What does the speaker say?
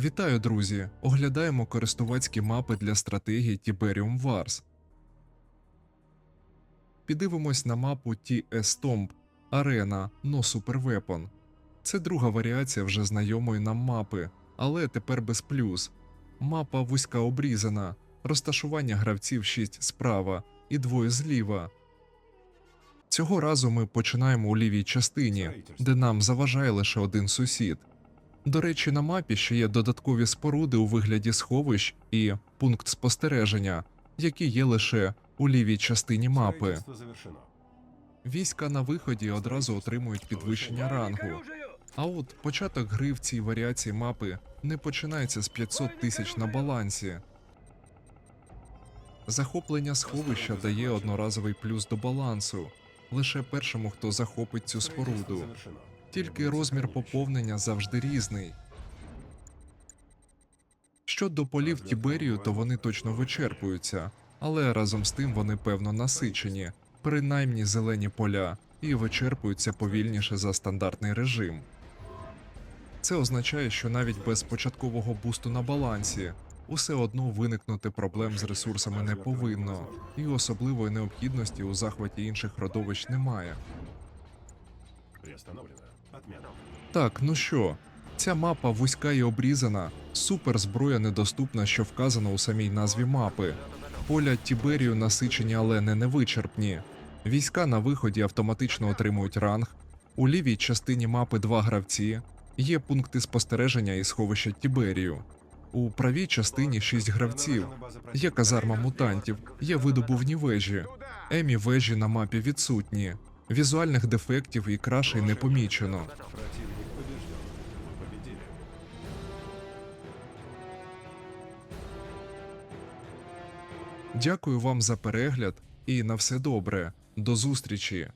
Вітаю, друзі! Оглядаємо користувацькі мапи для стратегії Tiberium Wars. Піддивимось на мапу TS Tomb Arena No Super Weapon. Це друга варіація вже знайомої нам мапи, але тепер без плюс. Мапа вузька обрізана, розташування гравців 6 справа і двоє зліва. Цього разу ми починаємо у лівій частині, де нам заважає лише один сусід. До речі, на мапі ще є додаткові споруди у вигляді сховищ і пункт спостереження, які є лише у лівій частині мапи. Війська на виході одразу отримують підвищення рангу. А от початок гри в цій варіації мапи не починається з 500 тисяч на балансі. Захоплення сховища дає одноразовий плюс до балансу лише першому, хто захопить цю споруду. Тільки розмір поповнення завжди різний. Щодо полів Тіберію, то вони точно вичерпуються, але разом з тим вони певно насичені, принаймні зелені поля, і вичерпуються повільніше за стандартний режим. Це означає, що навіть без початкового бусту на балансі усе одно виникнути проблем з ресурсами не повинно, і особливої необхідності у захваті інших родовищ немає. Приостановлено. Отмена. Так, ну що, ця мапа вузька і обрізана, суперзброя недоступна, що вказано у самій назві мапи. Поля Тіберію насичені, але не невичерпні. Війська на виході автоматично отримують ранг. У лівій частині мапи два гравці. Є пункти спостереження і сховища Тіберію. У правій частині шість гравців. Є казарма мутантів, є видобувні вежі. Емі вежі на мапі відсутні. Візуальних дефектів і крашей не помічено. Дякую вам за перегляд і на все добре. До зустрічі!